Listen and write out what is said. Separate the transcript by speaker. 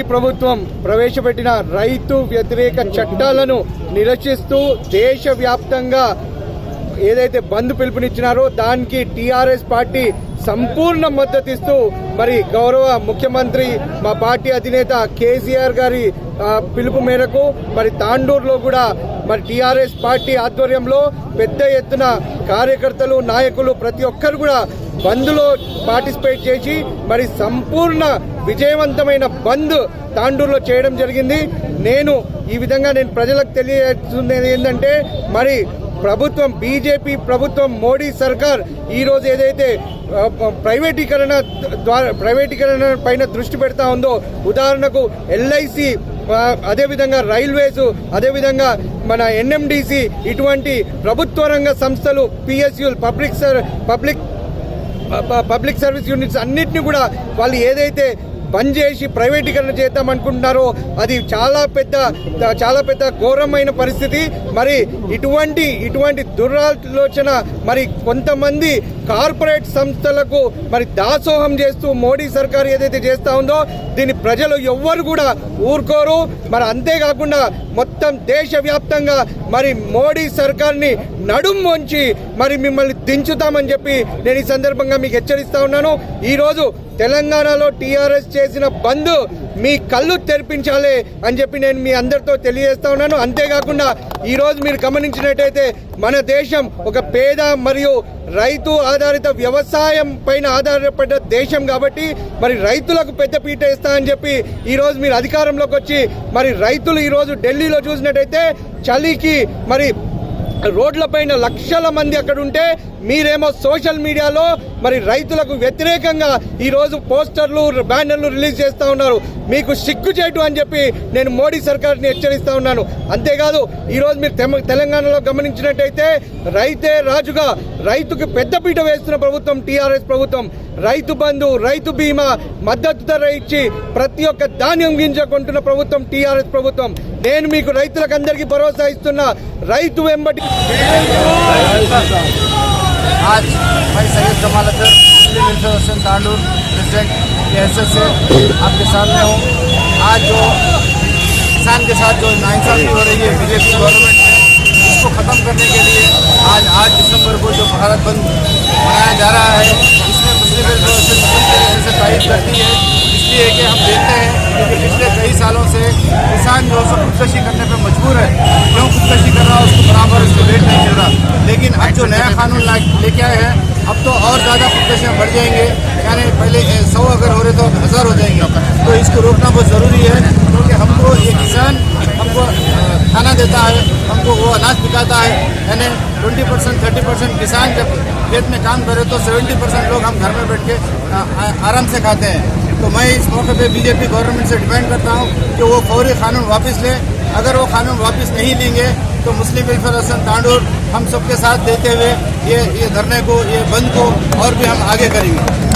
Speaker 1: BJP ప్రభుత్వం ప్రవేశపెట్టిన రైతు వ్యతిరేక చట్టాలను నిరసిస్తూ దేశవ్యాప్తంగా ఏదైతే బంద్ పిలుపునిచ్చినారో దానికి టీఆర్ఎస్ పార్టీ సంపూర్ణ మద్దతు ఇస్తూ మరి గౌరవ ముఖ్యమంత్రి మా పార్టీ అధినేత కేసీఆర్ గారి పిలుపు మేరకు మరి తాండూరులో కూడా మరి టీఆర్ఎస్ పార్టీ ఆధ్వర్యంలో పెద్ద ఎత్తున కార్యకర్తలు నాయకులు ప్రతి ఒక్కరు కూడా బంద్లో పార్టిసిపేట్ చేసి మరి సంపూర్ణ విజయవంతమైన బంద్ తాండూరులో చేయడం జరిగింది. నేను ఈ విధంగా నేను ప్రజలకు తెలియజేస్తున్నది ఏంటంటే మరి ప్రభుత్వం బీజేపీ ప్రభుత్వం మోడీ సర్కార్ ఈరోజు ఏదైతే ప్రైవేటీకరణ ద్వారా ప్రైవేటీకరణ పైన దృష్టి పెడతా ఉందో ఉదాహరణకు ఎల్ఐసి అదేవిధంగా రైల్వేస్ అదేవిధంగా మన ఎన్ఎండిసి ఇటువంటి ప్రభుత్వ రంగ సంస్థలు పిఎస్యులు పబ్లిక్ సర్ పబ్లిక్ ప- పబ్లిక్ సర్వీస్ యూనిట్స్ అన్నిటిని కూడా వాళ్ళు ఏదైతే బంద్ చేసి ప్రైవేటీకరణ చేద్దాం అనుకుంటున్నారో అది చాలా పెద్ద చాలా పెద్ద ఘోరమైన పరిస్థితి. మరి ఇటువంటి ఇటువంటి దురాలోచన మరి కొంతమంది కార్పొరేట్ సంస్థలకు మరి దాసోహం చేస్తూ మోడీ సర్కార్ ఏదైతే చేస్తూ ఉందో దీన్ని ప్రజలు ఎవ్వరు కూడా ఊరుకోరు. మరి అంతేకాకుండా మొత్తం దేశవ్యాప్తంగా మరి మోడీ సర్కార్ని నడుం ఉంచి మరి మిమ్మల్ని దించుతామని చెప్పి నేను ఈ సందర్భంగా మీకు హెచ్చరిస్తా ఉన్నాను. ఈరోజు తెలంగాణలో టీఆర్ఎస్ చేసిన బంద్ మీ కళ్ళు తెరిపించాలి అని చెప్పి నేను మీ అందరితో తెలియజేస్తా ఉన్నాను. అంతేకాకుండా ఈరోజు మీరు గమనించినట్టయితే మన దేశం ఒక పేద మరియు రైతు ఆధారిత వ్యవసాయం పైన ఆధారపడ్డ దేశం కాబట్టి మరి రైతులకు పెద్ద పీట ఇస్తా అని చెప్పి ఈరోజు మీరు అధికారంలోకి వచ్చి మరి రైతులు ఈరోజు ఢిల్లీలో చూసినట్టయితే చలికి మరి రోడ్లపైన లక్షల మంది అక్కడ ఉంటే మీరేమో సోషల్ మీడియాలో మరి రైతులకు వ్యతిరేకంగా ఈరోజు పోస్టర్లు బ్యానర్లు రిలీజ్ చేస్తూ ఉన్నారు. మీకు సిగ్గు చేయటం అని చెప్పి నేను మోడీ సర్కార్ని హెచ్చరిస్తూ ఉన్నాను. అంతేకాదు ఈరోజు మీరు తెమ- తెలంగాణలో గమనించినట్టయితే రైతే రాజుగా రైతుకు పెద్దపీట వేస్తున్న ప్రభుత్వం టీఆర్ఎస్ ప్రభుత్వం. రైతు బంధు రైతు బీమా మద్దతు ధర ఇచ్చి ప్రతి ఒక్క ధాన్యం గింజ కొంటున్న ప్రభుత్వం టీఆర్ఎస్ ప్రభుత్వం. నేను మీకు రైతులకు అందరికీ భరోసా ఇస్తున్న. రైతు వెంబడి
Speaker 2: आज मैं Syed Kamal Athar Muslim association Tandur president S S से आपके सामने हूँ। आज जो किसान के साथ जो नाइंसाफी हो रही है, बीजेपी गवर्नमेंट में इसको ख़त्म करने के लिए आज आठ दिसंबर को जो भारत बंद मनाया जा रहा है, इसमें मुस्लिम एसोसिएशन पूरी तरीके से तारीफ़ करती है। इसलिए कि हम देखते हैं क्योंकि पिछले कई सालों से किसान जो है खुदकशी करने पर मजबूर है। क्यों खुदकशी कर रहा है, उसको बराबर उसको रेट नहीं चल रहा। लेकिन अब जो नया कानून ला- लेके आए हैं। अब तो और ज़्यादा खुदकशियाँ बढ़ जाएँगे। यानी पहले सौ अगर हो रहे तो हज़ार हो जाएँगे। तो इसको रोकना बहुत ज़रूरी है, क्योंकि हमको ये किसान हमको खाना देता है, हमको वो अनाज बिकाता है। यानी ट्वेंटी परसेंट थर्टी परसेंट किसान जब खेत में काम करे तो सेवेंटी परसेंट लोग हम घर में बैठ के आराम से खाते हैं। तो मैं इस मौके पे बीजेपी गवर्नमेंट से डिमांड करता हूँ कि वो फौरी कानून वापस लें। अगर वो कानून वापस नहीं लेंगे तो मुस्लिम वेलफेयर एसोसिएशन तांडूर हम सबके साथ देते हुए ये ये धरने को, ये बंद को और भी हम आगे करेंगे।